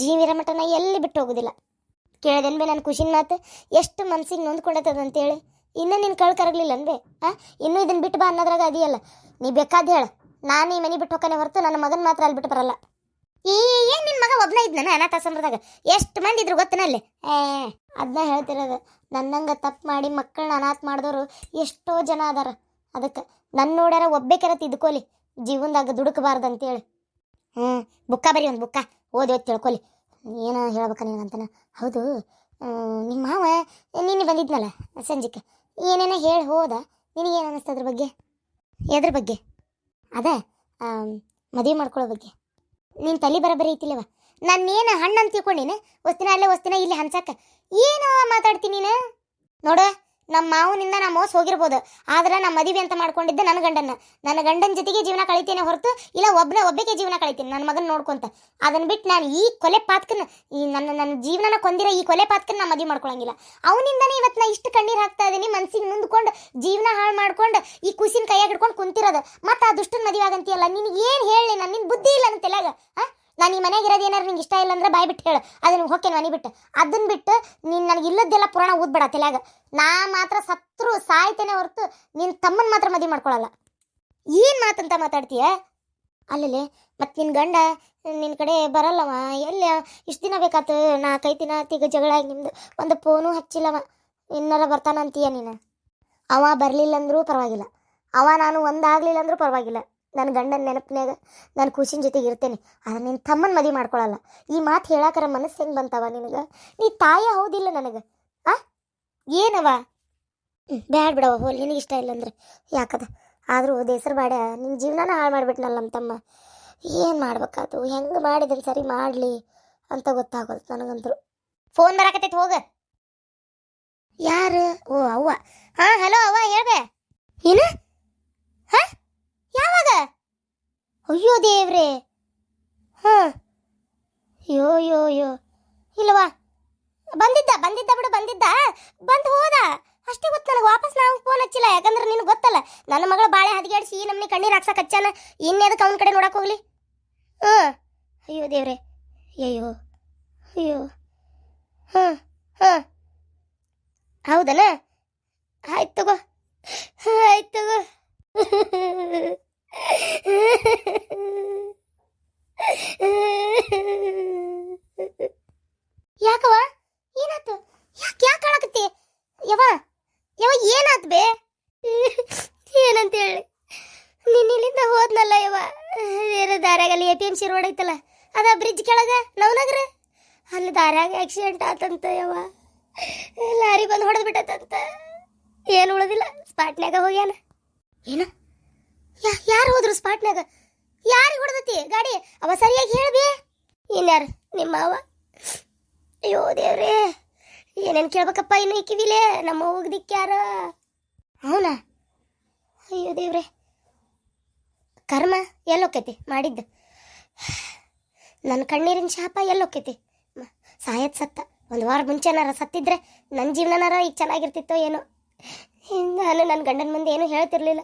ಜೀವಿರ ಮಠ ನಾ ಎಲ್ಲಿ ಬಿಟ್ಟು ಹೋಗೋದಿಲ್ಲ. ಕೇಳಿದೆನ್ ನನ್ನ ಖುಷಿನ ಮಾತು ಎಷ್ಟು ಮನ್ಸಿಗೆ ನೊಂದ್ಕೊಂಡೈತದ ಅಂತೇಳಿ. ಇನ್ನೂ ನಿನ್ನ ಕಳ್ ಕರಗ್ಲಿಲ್ಲ ಅನ್ಬೇ ಆ? ಇನ್ನೂ ಇದನ್ನು ಬಿಟ್ಟು ಬಾ ಅನ್ನೋದ್ರಾಗ ಅದಿಯಲ್ಲ ನೀ ಬೇಕಾದ ಹೇಳ. ನಾನು ಈ ಮನೆ ಬಿಟ್ಟು ಹೋಗ್ತಾನೆ ಹೊರತು ನನ್ನ ಮಗನ ಮಾತ್ರ ಅಲ್ಲಿ ಬಿಟ್ಟು ಬರಲ್ಲ. ಈ ಏನು ನಿನ್ನ ಮಗ ಒಬ್ಬನೇ ಇದ್ನ ಅನಾಥಾಶ್ರಮದಾಗ ಎಷ್ಟು ಮಂದಿ ಇದ್ರು ಗೊತ್ತನ ಅಲ್ಲಿ? ಏ ಅದನ್ನ ಹೇಳ್ತಿರೋದು, ನನ್ನಂಗೆ ತಪ್ಪು ಮಾಡಿ ಮಕ್ಕಳನ್ನ ಅನಾಥ ಮಾಡಿದವರು ಎಷ್ಟೋ ಜನ ಅದಾರ. ಅದಕ್ಕೆ ನನ್ನ ನೋಡ್ಯಾರ ಒಬ್ಬೇಕಾರ ತಿದ್ಕೋಲಿ ಜೀವನದಾಗ ದುಡುಕಬಾರ್ದು ಅಂತೇಳಿ ಹ್ಞೂ ಬುಕ್ಕ ಬರೀ ಒಂದು ಬುಕ್ಕ. ಓದಿ ಓದಿ ಏನು ಹೇಳ್ಬೇಕ ನಿನಗಂತನ? ಹೌದು ನಿಮ್ಮ ಮಾವ ನಿನ್ನೆ ಬಂದಿದ್ನಲ್ಲ ಸಂಜೆಗೆ ಏನೇನೋ ಹೇಳಿ ಹೋದ? ನಿನಗೇನು ಅನ್ನಿಸ್ತು ಅದ್ರ ಬಗ್ಗೆ? ಎದ್ರ ಬಗ್ಗೆ? ಅದೇ ಮದುವೆ ಮಾಡ್ಕೊಳ್ಳೋ ಬಗ್ಗೆ. ನೀನು ತಲೆ ಬರಬರಿ ಐತಿಲ್ಲವ. ನಾನೇನು ಹಣ್ಣು ಅಂತ ತಿಳ್ಕೊಂಡಿನ? ವಸ್ತಿನ ಅಲ್ಲೇ ವಸ್ತಿನ ಇಲ್ಲಿ ಹಂಚಕ್ಕೆ. ಏನೋ ಮಾತಾಡ್ತೀನಿ ನೀನು? ನೋಡ. ನಮ್ಮ ಮಾವನಿಂದ ನಮ್ಮ ಮೋಸ ಹೋಗಿರ್ಬೋದು. ಆದ್ರೆ ನಮ್ಮ ಮದುವೆ ಅಂತ ಮಾಡ್ಕೊಂಡಿದ್ದೆ ನನ್ನ ಗಂಡನ ನನ್ನ ಗಂಡನ ಜೊತೆಗೆ ಜೀವನ ಕಳಿತೇನೆ ಹೊರತು ಇಲ್ಲ ಒಬ್ಬನೇ ಒಬ್ಬಕ್ಕೆ ಜೀವನ ಕಳಿತೀನಿ ನನ್ನ ಮಗನ ನೋಡ್ಕೊಂತ. ಅದನ್ನ ಬಿಟ್ಟು ನಾನು ಈ ಕೊಲೆ ಪಾತ್ಕನ, ಈ ನನ್ನ ನನ್ನ ಜೀವನನ ಕೊಂದಿರೋ ಈ ಕೊಲೆ ಪಾತ್ಕನ ನಾ ಮದುವೆ ಮಾಡ್ಕೊಳಂಗಿಲ್ಲ. ಅವನಿಂದನೇ ಇವತ್ತು ನಾ ಇಷ್ಟು ಕಣ್ಣೀರು ಹಾಕ್ತಾ ಇದೀನಿ, ಮನ್ಸಿಗೆ ಮುಂದ್ಕೊಂಡು ಜೀವನ ಹಾಳು ಮಾಡ್ಕೊಂಡು ಈ ಕುಸಿನ ಕೈಯಾಗ ಹಿಡ್ಕೊಂಡು ಕುಂತಿರೋದು. ಮತ್ತೆ ಆ ದುಷ್ಟನ ಮದುವೆ ಆಗಂತೀಯಲ್ಲ ನಿನಗೆ ಏನು ಹೇಳಿ ನನ್ನ ನಿನ್ನ ಬುದ್ಧಿ ಇಲ್ಲ ನನ್ನ ತಲೆಯಾಗ ಹಾಂ ನಾನು ನಿಮ್ಮ ಮನೆಗೆ ಇರೋದು ಏನಾರು ನಿಂಗೆ ಇಷ್ಟ ಇಲ್ಲ ಅಂದ್ರೆ ಬಾಯ್ ಬಿಟ್ಟು ಹೇಳು. ಅದನ್ನ ಹೋಗ್ತೇನೆ ಮನೆ ಬಿಟ್ಟು. ಅದನ್ನ ಬಿಟ್ಟು ನೀನು ನನಗೆ ಇಲ್ಲದ್ದೆಲ್ಲ ಪುರಾಣ ಓದ್ಬೇಡ ತಲೆಯಾಗ. ನಾ ಮಾತ್ರ ಸತ್ರು ಸಾಯ್ತೇನೆ ಹೊರತು ನಿನ್ನ ತಮ್ಮನ ಮಾತ್ರ ಮದುವೆ ಮಾಡ್ಕೊಳಲ್ಲ. ಏನು ಮಾತಂತ ಮಾತಾಡ್ತೀಯ? ಅಲ್ಲಲ್ಲಿ ಮತ್ತು ನಿನ್ನ ಗಂಡ ನಿನ್ನ ಕಡೆ ಬರಲ್ಲವ? ಎಲ್ಲಿ ಇಷ್ಟು ದಿನ ಬೇಕಾತು ನಾಲ್ಕೈದು ದಿನ ಆತು ಈಗ ಜಗಳ ನಿಮ್ದು ಒಂದು ಫೋನು ಹಚ್ಚಿಲ್ಲವ? ಇನ್ನಾರ ಬರ್ತಾನಂತೀಯ ನೀನು? ಅವ ಬರಲಿಲ್ಲ ಅಂದರೂ ಪರವಾಗಿಲ್ಲ. ಅವ ನಾನು ಒಂದಾಗಲಿಲ್ಲ ಅಂದರೂ ಪರವಾಗಿಲ್ಲ. ನನ್ನ ಗಂಡನ ನೆನಪಿನಾಗ ನಾನು ಖುಷಿನ ಜೊತೆಗೆ ಇರ್ತೇನೆ. ಆದ್ರೆ ನಿನ್ನ ತಮ್ಮನ ಮದುವೆ ಮಾಡ್ಕೊಳಲ್ಲ. ಈ ಮಾತು ಹೇಳಾಕರ ಮನಸ್ಸು ಹೆಂಗೆ ಬಂತವ ನಿನಗೆ? ನೀ ತಾಯಿ ಹೌದಿಲ್ಲ ನನಗೆ. ಆ? ಏನವ? ಬ್ಯಾಡ ಬಿಡವ ಹೋಲ್. ನಿನಗೆ ಇಷ್ಟ ಇಲ್ಲ ಅಂದ್ರೆ. ಯಾಕದ? ಆದರೂ ದೇಸರ ಬಾಡ ನಿನ್ನ ಜೀವನನ ಹಾಳು ಮಾಡಿಬಿಟ್ನಲ್ಲ ನಮ್ಮ ತಮ್ಮ. ಏನು ಮಾಡ್ಬೇಕಾತು? ಹೆಂಗೆ ಮಾಡಿದ್ರೆ ಸರಿ ಮಾಡಲಿ ಅಂತ ಗೊತ್ತಾಗೋದು ನನಗಂತೂ. ಫೋನ್ ಬರಾಕತ್ತೈತೆ, ಹೋಗ. ಯಾರು? ಓ ಅವ್ವ. ಹಾಂ, ಹಲೋ ಅವ್ವ, ಹೇಳ್ಬೇ. ಏನು? ಹಾ? ಯಾವಾಗ? ಅಯ್ಯೋ ದೇವ್ರೆ. ಹಾಂ. ಯೋ ಯೋ ಯೋ ಇಲ್ವಾ ಬಂದಿದ್ದ ಬಂದಿದ್ದ ಬಿಡು, ಬಂದಿದ್ದ. ಬಂದು ಹೋದ. ಅಷ್ಟೇ ಗೊತ್ತು ನನಗೆ, ವಾಪಸ್ ನಾವು ಫೋನ್ ಹಚ್ಚಿಲ್ಲ. ಯಾಕಂದ್ರೆ ನಿನಗೆ ಗೊತ್ತಲ್ಲ. ನನ್ನ ಮಗಳು ಬಾಳೆ ಹದಿಗಾಡಿಸಿ ನಮ್ಮನೆ ಕಣ್ಣೀರು ಹಾಕ್ಸಕ್ಕೆ ಹಚ್ಚಾನ ಇನ್ನೇದಕ್ಕೆ ಅವನ ಕಡೆ ನೋಡಕ್ಕೆ ಹೋಗ್ಲಿ. ಹ್ಞೂ ಅಯ್ಯೋ ದೇವ್ರೆ. ಅಯ್ಯೋ ಅಯ್ಯೋ. ಹಾಂ ಹಾಂ. ಹೌದನ? ಆಯ್ತು ತಗೋ. ಆಯ್ತು ತಗೋ. ಯಾಕವ ಏನಾತು? ಯಾಕೆ ಯಾಕೆ ಕಾಣಕತ್ತಿ ಯವ ಯವ ಏನಾತ್ ಬೇ? ಏನಂತ ಹೇಳಿ ನಿನ್ನ ಇಲ್ಲಿಂದ ಹೋದ್ನಲ್ಲ ಯವ ಬೇರೆ ದಾರ್ಯಾಗಲ್ಲಿ ಎ ಪಿ ಸಿ ರೋಡ್ ಐತಲ್ಲ, ಅದ ಬ್ರಿಡ್ಜ್ ಕೆಳಗ, ನವನಗರ? ಅಲ್ಲಿ ದಾರ್ಯಾಗ ಆಕ್ಸಿಡೆಂಟ್ ಆತಂತ ಯವ ಲಾರಿ ಬಂದು ಹೊಡೆದು ಏನು ಉಳಿದಿಲ್ಲ, ಸ್ಪಾಟ್ನ್ಯಾಗ ಹೋಗ್ಯಾನ. ಏನ? ಯಾರು ಹೋದ್ರು ಸ್ಪಾಟ್ನ್ಯಾಗ ಯಾರಿಗೆ ಹೊಡೆದತಿ? ಗಾಡಿ, ಅವ ಸರಿಯಾಗಿ ಹೇಳ್ಬಿ ಇನ್ಯಾರು? ನಿಮ್ಮ ಮಾವ? ಅಯ್ಯೋ ದೇವ್ರೇ, ಏನೇನು ಕೇಳ್ಬೇಕಪ್ಪ ಇನ್ನು ಇಕ್ಕಿವಿಲೆ ಕಿವಿಲೇ? ನಮ್ಮ ಹೋಗ್ದಿಕ್ಕೆ ಯಾರ ಅವನಾ? ಅಯ್ಯೋ ದೇವ್ರೆ. ಕರ್ಮ ಎಲ್ಲೋಕೈತಿ, ಮಾಡಿದ್ದು. ನನ್ನ ಕಣ್ಣೀರಿನ ಶಾಪ ಎಲ್ಲೋಕೈತಿ. ಸಾಯತ್ ಸತ್ತ. ಒಂದು ವಾರ ಮುಂಚೆನಾರ ಸತ್ತಿದ್ರೆ ನನ್ನ ಜೀವನನಾರ ಈಗ ಚೆನ್ನಾಗಿರ್ತಿತ್ತೋ ಏನೋ. ನಾನು ನನ್ನ ಗಂಡನ ಮುಂದೆ ಏನೂ ಹೇಳ್ತಿರ್ಲಿಲ್ಲ.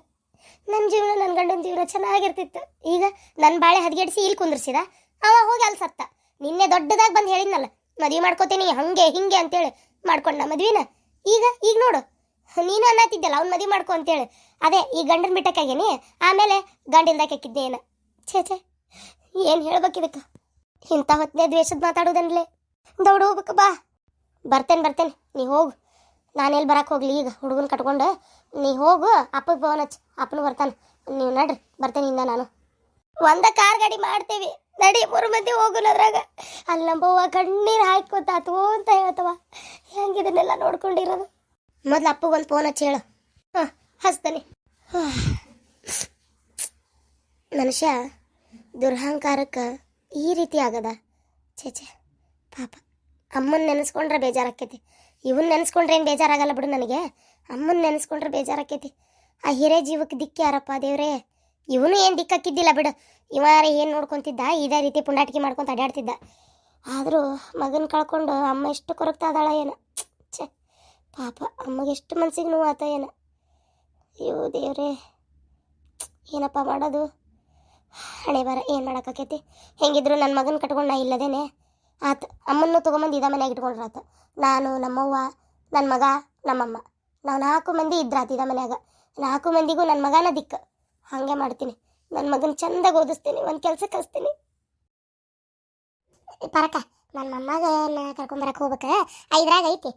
ನನ್ನ ಜೀವನ ನನ್ನ ಗಂಡನ ಜೀವನ ಚೆನ್ನಾಗಿರ್ತಿತ್ತು. ಈಗ ನನ್ನ ಬಾಳೆ ಹದಗೆಡಿಸಿ ಇಲ್ಲಿ ಕುಂದ್ರಿಸಿದ. ಅವ ಹೋಗಿ ಅಲ್ಲಿ ಸತ್ತ. ನಿನ್ನೆ ದೊಡ್ಡದಾಗಿ ಬಂದು ಹೇಳಿದ್ನಲ್ಲ, ಮದುವೆ ಮಾಡ್ಕೋತೀನಿ, ಹಂಗೆ, ಹಿಂಗೆ ಅಂತೇಳಿ ಮಾಡ್ಕೊಂಡ ಮದ್ವಿನ. ಈಗ ಈಗ ನೋಡು. ನೀನು ಅನ್ನತ್ತಿದ್ದಲ್ಲ ಅವ್ನು ಮದುವೆ ಮಾಡ್ಕೊ ಅಂತೇಳಿ. ಅದೇ, ಈ ಗಂಡನ ಬಿಟ್ಟಕ್ಕಾಗೇನಿ ಆಮೇಲೆ ಗಂಡಿಲ್ದಾಗ ಹಾಕಿದ್ದೆ ಏನ? ಛೇ ಛೇ. ಏನು ಹೇಳ್ಬೇಕು ಇದಕ್ಕೆ? ಇಂಥ ಹೊತ್ತನೇ ದ್ವೇಷದ ಮಾತಾಡೋದನ್ಲೇ. ದೌಡ್ ಹೋಗ್ಬೇಕು ಬಾ. ಬರ್ತೇನೆ ಬರ್ತೇನೆ. ನೀ ಹೋಗು. ನಾನೆಲ್ಲಿ ಬರಕ್ಕೆ ಹೋಗ್ಲಿ ಈಗ ಹುಡುಗನ ಕಟ್ಕೊಂಡು. ನೀ ಹೋಗು, ಅಪ್ಪಗೆ ಫೋನ್ ಹಚ್ಚಿ. ಅಪ್ಪನು ಬರ್ತಾನೆ. ನೀವು ನಡ್ರಿ, ಬರ್ತೇನೆ ಹಿಂದೆ ನಾನು. ಒಂದ ಕಾರ್ ಗಾಡಿ ಮಾಡ್ತೀವಿ. ನಡಿ, ಮೂರು ಮಂದಿ ಹೋಗುನ ಅದ್ರಾಗ. ಅಲ್ಲಿ ನಮ್ಮವ್ವ ಕಣ್ಣೀರು ಹಾಕೋತ ಆತು ಅಂತ ಹೇಳ್ತವ. ಹೆಂಗಿದನ್ನೆಲ್ಲ ನೋಡ್ಕೊಂಡಿರೋದು? ಮೊದ್ಲು ಅಪ್ಪಗೆ ಒಂದು ಫೋನ್ ಹಚ್ಚಿ ಹೇಳು. ಹಾಂ, ಹಚ್ತಾನೆ. ಮನುಷ್ಯ, ದುರಹಂಕಾರಕ್ಕೆ ಈ ರೀತಿ ಆಗದ? ಛೇ ಪಾಪ. ಅಮ್ಮನ ನೆನೆಸ್ಕೊಂಡ್ರೆ ಬೇಜಾರಾಕೈತಿ ಇವನ್ ನೆನೆಸ್ಕೊಂಡ್ರೆ ಏನು ಬೇಜಾರಾಗಲ್ಲ ಬಿಡು ನನಗೆ. ಅಮ್ಮನ ನೆನೆಸ್ಕೊಂಡ್ರೆ ಬೇಜಾರಾಕೈತಿ. ಆ ಹಿರೇ ಜೀವಕ್ಕೆ ದಿಕ್ಕಿ ಯಾರಪ್ಪ ದೇವ್ರೇ. ಇವನು ಏನು ದಿಕ್ಕಿದ್ದಿಲ್ಲ ಬಿಡು. ಇವ ಏನು ನೋಡ್ಕೊತಿದ್ದ, ಇದೇ ರೀತಿ ಪುಂಡಾಟಿಕೆ ಮಾಡ್ಕೊಂತ ಅಡ್ಡಾಡ್ತಿದ್ದ ಆದರೂ ಮಗನ ಕಳ್ಕೊಂಡು ಅಮ್ಮ ಎಷ್ಟು ಇದ್ದಾಳ ಏನು. ಛೆ, ಪಾಪ ಅಮ್ಮಗೆ ಎಷ್ಟು ಮನ್ಸಿಗೆ ನೋವು ಆತ ಏನು. ಅಯ್ಯೋ ದೇವ್ರೇ. ಏನಪ್ಪ ಮಾಡೋದು? ಹಣೆ ಬರ ಏನು ಮಾಡೋಕ್ಕಾಕೈತಿ? ಹೆಂಗಿದ್ರು ನನ್ನ ಮಗನ ಕಟ್ಕೊಂಡು ನಾ ಇಲ್ಲದೇನೆ. ಆತು ಅಮ್ಮನ್ನು ತೊಗೊಂಬಂದು ಇದ ಮನ್ಯಾಗ ಇಟ್ಕೊಂಡ್ರ ಆತು ನಾನು, ನಮ್ಮವ್ವ ನನ್ನ ಮಗ, ನಮ್ಮಮ್ಮ. ನಾವು ನಾಲ್ಕು ಮಂದಿ ಇದ್ರಾತು ಇದ ಮನ್ಯಾಗ. ನಾಲ್ಕು ಮಂದಿಗೂ ನನ್ನ ಮಗನ ದಿಕ್ಕ. ಹಾಗೆ ಮಾಡ್ತೀನಿ. ನನ್ನ ಮಗನ ಚಂದಾಗಿ ಓದಿಸ್ತೀನಿ, ಒಂದು ಕೆಲಸ ಕಲಿಸ್ತೀನಿ. ಪರಕ ನನ್ನ ಮಮ್ಮಗ ಕರ್ಕೊಂಬರಕ್ಕೆ ಹೋಗ್ಬೇಕು? ಐದ್ರಾಗ ಐತಿ.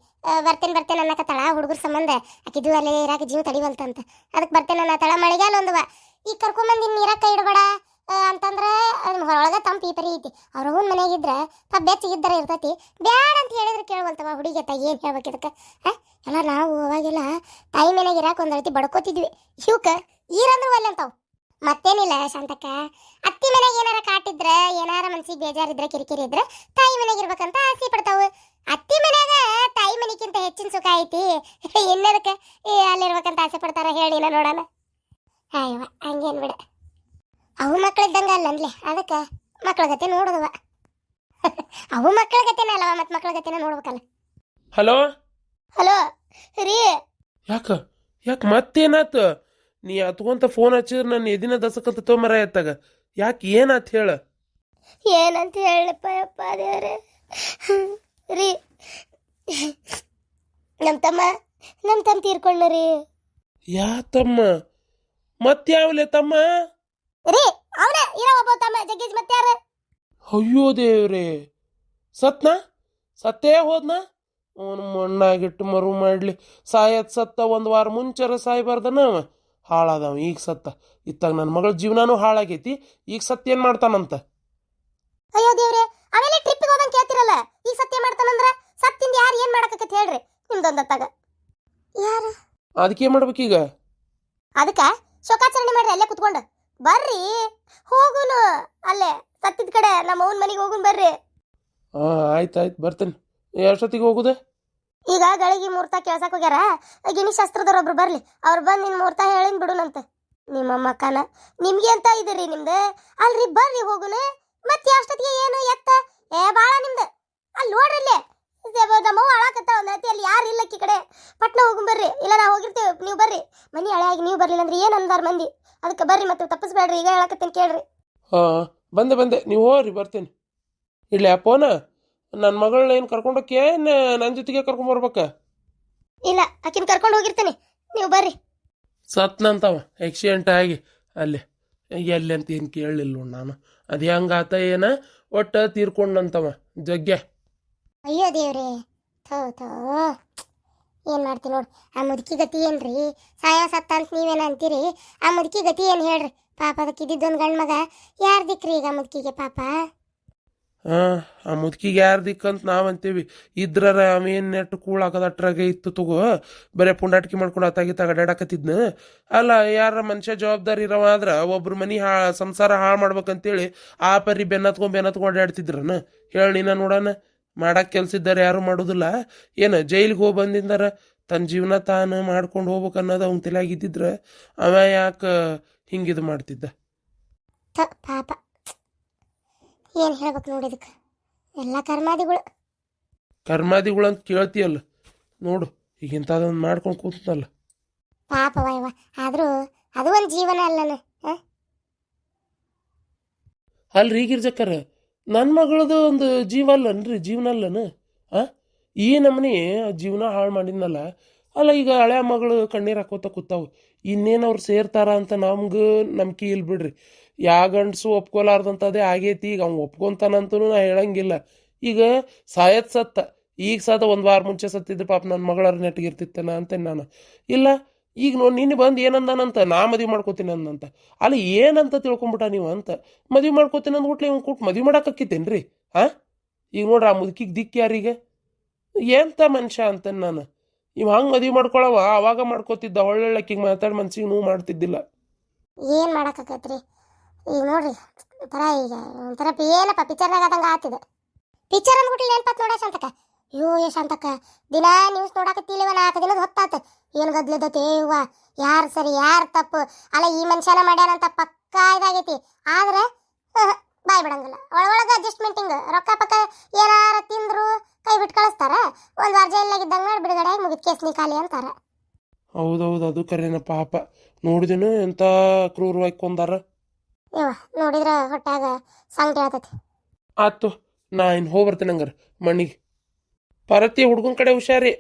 ಬರ್ತೇನೆ ಬರ್ತೇನೆ ತಳ ಹುಡುಗರ ಸಂಬಂಧ. ಆಕಿದು ಅಲ್ಲಿ ಇರಾಕ ಜೀವ ತಡಿವಲ್ತಂತ ಅದಕ್ಕೆ ಬರ್ತೇನೆ ಅನ್ನತ್ತಾಳ ಮಳೆಗಾಲ ಒಂದವ. ಈಗ ಕರ್ಕೊಂಬಂದು ಇನ್ನು ಕೈ ಇಡಬೇಡ. ಅಂತಂದ್ರೆ ಹೊರಗೆ ತಂಪು ಪೀಪರಿ ಪರಿ ಐತಿ. ಅವ್ರ ಅವ್ನ ಮನೆಯಾಗಿದ್ರೆ ಪಾಪ ಬೆಚ್ಚಗಿದ್ದರ ಇರ್ತೈತಿ. ಬ್ಯಾಡ ಅಂತ ಹೇಳಿದ್ರೆ ಕೇಳವಲ್ತವ ಹುಡುಗಿ ತಾಯಿ ಏನು ಹೇಳ್ಬೇಕು ಇದಕ್ಕೆ? ಎಲ್ಲ ನಾವು ಅವಾಗೆಲ್ಲ ತಾಯಿ ಮನೆಗೆ ಇರಾಕ ಒಂದು ರೀತಿ ಬಡ್ಕೋತಿದ್ವಿ. ಇವಕ್ಕೆ ಈರಂದ್ರೆ ಒಲ್ಲೆ ಅಂತಾವ್. ಮತ್ತೇನಿಲ್ಲ ಶಾಂತಕ್ಕ. ಅತ್ತಿ ಮನೆಗೆ ಏನಾರ ಕಾಟಿದ್ರೆ, ಏನಾರ ಮನ್ಸಿಗೆ ಬೇಜಾರಿದ್ರೆ, ಕಿರಿಕಿರಿ ಇದ್ರೆ ತಾಯಿ ಮನೆಗೆ ಇರ್ಬೇಕಂತ ಆಸೆ ಪಡ್ತಾವು. ಅತ್ತಿ ಮನ್ಯಾಗ ತಾಯಿ ಮನೆಗಿಂತ ಹೆಚ್ಚಿನ ಸುಖ ಐತಿ. ಇನ್ನದಕ್ಕೆ ಅಲ್ಲಿರ್ಬೇಕಂತ ಆಸೆ ಪಡ್ತಾರ ಹೇಳಿ ನೋಡೋಣ. ಅಯ್ಯವ ಹಂಗೇನು ಬಿಡ. ಅವು ಅಲ್ಲ ಅಲ್ಲನ್ಲೆ ಅದಕ್ಕೆ ಮಕ್ಳ ಗತೆ ನೋಡೋದವ. ಅವು ಮಕ್ಳ ಗತೆನ ಅಲ್ಲವ ಮತ್ ಮಕ್ಳ ಗತೆನ ನೋಡ್ಬೇಕಲ್ಲ. ಹಲೋ? ಹಲೋ ರೀ. ಯಾಕ? ಯಾಕ ಮತ್ತೇನಾತ? ನೀ ಅತ್ಕೊಂತ ಫೋನ್ ಹಚ್ಚಿದ್ರೆ ನನ್ನ ಎದಿನ ದಸಕಂತ ತೊಂಬರ ಎತ್ತಾಗ. ಯಾಕೆ ಏನಾತ್ ಹೇಳ? ಏನಂತ ಹೇಳಪ್ಪ ಯಪ್ಪ ದೇವ್ರೆ. ರೀ. ನಮ್ಮ ತಮ್ಮ ನಮ್ಮ ತಮ್ಮ ತೀರ್ಕೊಂಡ ರೀ ಯಾ ತಮ್ಮ? ಮತ್ಯಾವ್ಲೆ ತಮ್ಮ? ರೀ ಅವನ ಇರೋ ಒಬ್ಬ ತಮ್ಮ ಜಗ್ಗೇಜ್ ಮತ್ತೆ ಯಾರು ಅಯ್ಯೋ ದೇವ್ರೇ. ಸತ್ನ? ಸತ್ತೇ ಹೋದ್ನ? ಅವನು ಮಣ್ಣಾಗಿಟ್ಟು ಮರು ಮಾಡ್ಲಿ. ಸಾಯತ್ ಸತ್ತ ಒಂದು ವಾರ ಮುಂಚರ ಸಾಯ್ಬಾರ್ದನ ಅವ. ಹಾಳಾದವ ಈಗ ಸತ್ತ. ಇತ್ತಾಗ ನನ್ನ ಮಗಳ ಜೀವನಾನು ಹಾಳಾಗೈತಿ ಈಗ ಸತ್ತ ಏನ್ ಮಾಡ್ತಾನಂತ? ಅಯ್ಯೋ ದೇವ್ರೆ ಅವೆಲ್ಲ ಟ್ರಿಪ್ಪಿಗೆ ಹೋದಂಗೆ ಕೇಳ್ತಿರಲ್ಲ? ಈಗ ಸತ್ಯ ಮಾಡ್ತಾನಂದ್ರ? ಸತ್ತಿಂದ ಯಾರು ಏನ್ ಮಾಡಕಕ್ಕೆ ಹೇಳ್ರಿ ನಿಮ್ದೊಂದತ್ತಾಗ. ಯಾರು? ಅದಕ್ಕೆ ಮಾಡ್ಬೇಕೀಗ? ಅದಕ್ಕ? ಶೋಕಾಚರಣೆ ಮಾಡ್ರಿ ಅಲ್ಲೇ ಕುತ್ಕೊಂಡು. ಬರ್ರಿ ಹೋಗುನು. ಅಲ್ಲೇ ಸತ್ತಿದ ಕಡೆ ನಮ್ಮ ಅವನ ಮನೆಗೆ ಹೋಗುನ್ ಬರ್ರಿ. ಹಾಂ ಆಯ್ತು ಆಯ್ತು ಬರ್ತೇನೆ. ಎಷ್ಟೊತ್ತಿಗೆ ಹೋಗುದೆ? ಈಗ ಗಳಿಗೆ ಮುಹೂರ್ತ ಕೇಳ್ಸಕ್ ಹೋಗ್ಯಾರ ಗಿಣಿ ಶಾಸ್ತ್ರದವ್ರು ಒಬ್ರು ಬರ್ಲಿ. ಅವ್ರು ಬಂದು ನಿನ್ ಮುಹೂರ್ತ ಹೇಳಿನ್ ಬಿಡುನಂತೆ. ನಿಮ್ಮ ಮಕ್ಕನ ನಿಮ್ಗೆ ಅಂತ ಇದೀರಿ ನಿಮ್ದು? ಅಲ್ರಿ ಬರ್ರಿ ಹೋಗುನು. ಮತ್ತೆ ಅಷ್ಟೊತ್ತಿಗೆ ಏನು ಎತ್ತ? ಏ ಬಾಳ ನಿಮ್ದು. ಅಲ್ಲಿ ನೋಡ್ರಿ ನಮ್ಮವ್ವ ಆಳಕತ್ತ ಒಂದತಿ ಅಲ್ಲಿ ಯಾರು ಇಲ್ಲ ಕಡೆ. ಪಟ್ನ ಹೋಗುನ್ ಬರ್ರಿ. ಇಲ್ಲ ನಾ ಹೋಗಿರ್ತೀವಿ ನೀವು ಬರ್ರಿ. ಮನಿ ಹಳೆಯಾಗಿ ನೀವು ಬರ್ಲಿಲ್ಲ ಅಂದ್ರೆ ಏನ್ ಅಂದಾರ ಮಂದಿ? ಅದಕ್ಕೆ ಬರ್ರಿ ಮತ್ತೆ ತಪ್ಪಿಸ್ಬೇಡ್ರಿ ಈಗ ಹೇಳಕತ್ತೇನೆ ಕೇಳ್ರಿ. ಹಾಂ ಬಂದೆ ಬಂದೆ. ನೀವು ಹೋಗ್ರಿ ಬರ್ತೇನೆ. ಇಡ್ಲಿ ಅಪ್ಪೋನ ನನ್ನ ಮಗಳನ್ನ ಏನು ಕರ್ಕೊಂಡೋಕೆ ಏನು ನನ್ನ ಜೊತೆಗೆ ಕರ್ಕೊಂಬರ್ಬೇಕ ಇಲ್ಲ ಆಕಿನ ಕರ್ಕೊಂಡು ಹೋಗಿರ್ತೀನಿ. ನೀವು ಬರ್ರಿ. ಸತ್ನಂತವ ಆಕ್ಸಿಡೆಂಟ್ ಆಗಿ. ಅಲ್ಲಿ ಎಲ್ಲಿ ಅಂತ ಏನು ಕೇಳಲಿಲ್ಲ ನಾನು. ಅದು ಹೆಂಗಾತ ಏನ? ಒಟ್ಟು ತೀರ್ಕೊಂಡಂತವ. ಜಗ್ಗೆ. ಅಯ್ಯೋ ದೇವ್ರೇ ಥೋ ಥೋ. ಏನು ಮಾಡ್ತೀನಿ ನೋಡಿ? ಆ ಮುದುಕಿ ಗತಿ ಏನ್ರಿ? ಸಾಯ ಸತ್ತ ಅಂತ ನೀವೇನ ಅಂತೀರಿ? ಆ ಮುದುಕಿ ಗತಿ ಏನು ಹೇಳ್ರಿ? ಪಾಪ ಅದಕ್ಕೆ ಇದ್ದಿದ್ದೊಂದು ಗಂಡು ಮಗ. ಯಾರು ದಿಕ್ರಿ ಈಗ ಮುದುಕಿಗೆ ಪಾಪ? ಹಾಂ, ಆ ಮುದುಕಿಗೆ ಯಾರು ದಿಕ್ಕಂತ ನಾವು ಅಂತೀವಿ. ಇದ್ರರ ಅವೇನು ನೆಟ್ಟು ಕೂಳಾಕದಟ್ರಾಗೆ ಇತ್ತು ತಗೋ. ಬರೀ ಪುಂಡಾಟಿಕೆ ಮಾಡ್ಕೊಂಡು ಆತಾಗಿ ಅಡ್ಯಾಡಕತ್ತಿದ್ನ. ಅಲ್ಲ, ಯಾರ ಮನುಷ್ಯ ಜವಾಬ್ದಾರಿ ಇರವ ಆದ್ರ ಒಬ್ರು ಮನಿ ಹಾ, ಸಂಸಾರ ಹಾಳು ಮಾಡ್ಬೇಕಂತೇಳಿ ಆ ಪರಿ ಬೆನ್ನತ್ಕೊಂಡ್ ಬೆನ್ನತ್ಕೊಂಡು ಅಡ್ಡಾಡ್ತಿದ್ರನ ಹೇಳಿ ನೀನ ನೋಡೋಣ ಮಾಡಕ್ಕೆ ಕೆಲಸ ಇದ್ದಾರೆ ಯಾರು ಮಾಡೋದಿಲ್ಲ. ಏನು ಜೈಲಿಗೆ ಹೋಗಿ ಬಂದಿಂದಾರ? ತನ್ನ ಜೀವನ ತಾನು ಮಾಡ್ಕೊಂಡು ಹೋಗ್ಬೇಕು ಅನ್ನೋದು ಅವ್ನ ತಲೆಯಾಗಿದ್ದಿದ್ರ ಅವ ಯಾಕೆ ಹಿಂಗಿದು ಮಾಡ್ತಿದ್ದ? ಪಾಪ. ಏನು ಹೇಳ್ಬೇಕು ನೋಡಿ ಇದಕ್ಕೆ ಎಲ್ಲ ಕರ್ಮಾದಿಗಳು. ಅಂತ ಕೇಳ್ತೀಯಲ್ಲ? ನೋಡು ಈಗ ಇಂಥದ್ದೊಂದು ಮಾಡ್ಕೊಂಡು ಕೂತಲ್ಲ ಪಾಪ ವಯವ ಆದರೂ ಅದು ಒಂದು ಜೀವನ ಅಲ್ಲನ ಅಲ್ರಿ ಈಗಿರ್ಜಕ್ಕರ ನನ್ನ ಮಗಳದು ಒಂದು ಜೀವ ಅಲ್ಲನ್ರಿ ಜೀವನ ಅಲ್ಲನ ಹಾಂ ಈ ನಮ್ಮನಿ ಜೀವನ ಹಾಳು ಮಾಡಿದ್ನಲ್ಲ, ಅಲ್ಲ ಈಗ ಹಳೆ ಮಗಳು ಕಣ್ಣೀರು ಹಾಕೋತ ಕೂತಾವು. ಇನ್ನೇನು ಅವ್ರು ಸೇರ್ತಾರ ಅಂತ ನಮ್ಗೆ ನಂಬಿಕೆ ಇಲ್ಲ ಬಿಡ್ರಿ. ಯಾ ಗಂಡಸು ಒಪ್ಕೊಲಾರ್ದಂಥದ್ದೇ ಆಗೈತಿ, ಈಗ ಅವ್ನು ಒಪ್ಕೊಂತಾನಂತೂ ನಾ ಹೇಳಂಗಿಲ್ಲ. ಈಗ ಸಾಯತ್ ಸತ್ತ, ಈಗ ಸಾದ ಒಂದು ವಾರ ಮುಂಚೆ ಸತ್ತಿದ್ರೆ ಪಾಪ ನನ್ನ ಮಗಳರ ನೆಟ್ಟಿಗಿರ್ತಿತ್ತೇನ ಅಂತ ನಾನು. ಇಲ್ಲ ಈಗ ನೋಡಿ ನಿನ್ನೆ ಬಂದು ಏನಂದಾನಂತ, ನಾ ಮದುವೆ ಮಾಡ್ಕೋತೀನಿ ಅಂದಂತ. ಅಲ್ಲಿ ಏನಂತ ತಿಳ್ಕೊಂಬಿಟ್ಟ ನೀವು ಅಂತ. ಮದುವೆ ಮಾಡ್ಕೋತೀನಿ ಅಂದ್ಬಿಟ್ಲೆ ಇವ್ನು ಕೊಟ್ಟು ಮದುವೆ ರೀ ಹಾಂ ಈಗ ನೋಡ್ರಿ ಆ ಮುದುಕಿಗೆ ದಿಕ್ಕಿ ಯಾರಿಗೆ? ಎಂತ ಮನುಷ್ಯ ಅಂತ ನಾನು. ಇವ್ ಹಂಗೆ ಮದುವೆ ಮಾಡ್ಕೊಳವ, ಅವಾಗ ಮಾಡ್ಕೋತಿದ್ದ ಒಳ್ಳೊಳ್ಳಕ್ಕಿಗೆ ಮಾತಾಡಿ ಮನ್ಸಿಗೆ ನೋವು ಮಾಡ್ತಿದ್ದಿಲ್ಲ. ಏನು ಮಾಡೋಕ್ಕಾಗತ್ರಿ ಈಗ ನೋಡ್ರಿ, ಒಂಥರ ಈಗ ಒಂಥರ ಏನಪ್ಪ ಪಿಕ್ಚರ್ನಾಗ ಆಗದಂಗ ಆತಿದೆ. ಪಿಕ್ಚರ್ ಅಂದ್ಬಿಟ್ಟು ನೆನ್ಪತ್ ನೋಡ ಶಾಂತಕ ಅಯ್ಯೋ ಶಾಂತಕ ದಿನ ನ್ಯೂಸ್ ನೋಡಕತ್ತಿಲ್ಲವ ನಾಲ್ಕು ದಿನದ ಹೊತ್ತಾತ. ಏನು ಗದ್ಲದತೆ ಇವ್ವ ಯಾರು ಸರಿ ಯಾರು ತಪ್ಪು? ಅಲ್ಲ ಈ ಮನುಷ್ಯನ ಮಾಡ್ಯಾನಂತ ಪಕ್ಕಾ ಇದಾಗೈತಿ. ಆದ್ರೆ ಬಾಯ್ ಬಿಡಂಗಿಲ್ಲ. ಒಳಗೊಳಗೆ ಅಡ್ಜಸ್ಟ್ಮೆಂಟಿಂಗ್ ರೊಕ್ಕ ಪಕ್ಕ ಏನಾರ ತಿಂದ್ರು ಕೈ ಬಿಟ್ಟು ಕಳಿಸ್ತಾರೆ. ಒಂದು ವಾರ ಜೈಲಾಗಿದ್ದಂಗೆ ಮಾಡಿ ಬಿಡುಗಡೆ ಮುಗಿದ ಕೇಸ್ ನೀ ಖಾಲಿ ಅಂತಾರ. ಹೌದೌದು ಅದು ಕರೆನ ಪಾಪ. ನೋಡಿದೇನು ಎಂತ ಕ್ರೂರವಾಗಿ ಕೊಂದಾರ? ಇವ ನೋಡಿದ್ರ ಹೊಟ್ಟಾಗ ಸಂಗತಿ ಆತತಿ. ಆತು ನಾ ಇನ್ನು ಹೋಗಿ ಹಂಗಾರ ಹಂಗಾರೆ ಮಣ್ಣಿಗೆ ಪರತಿ ಹುಡ್ಗನ ಕಡೆ ಹುಷಾರಿ.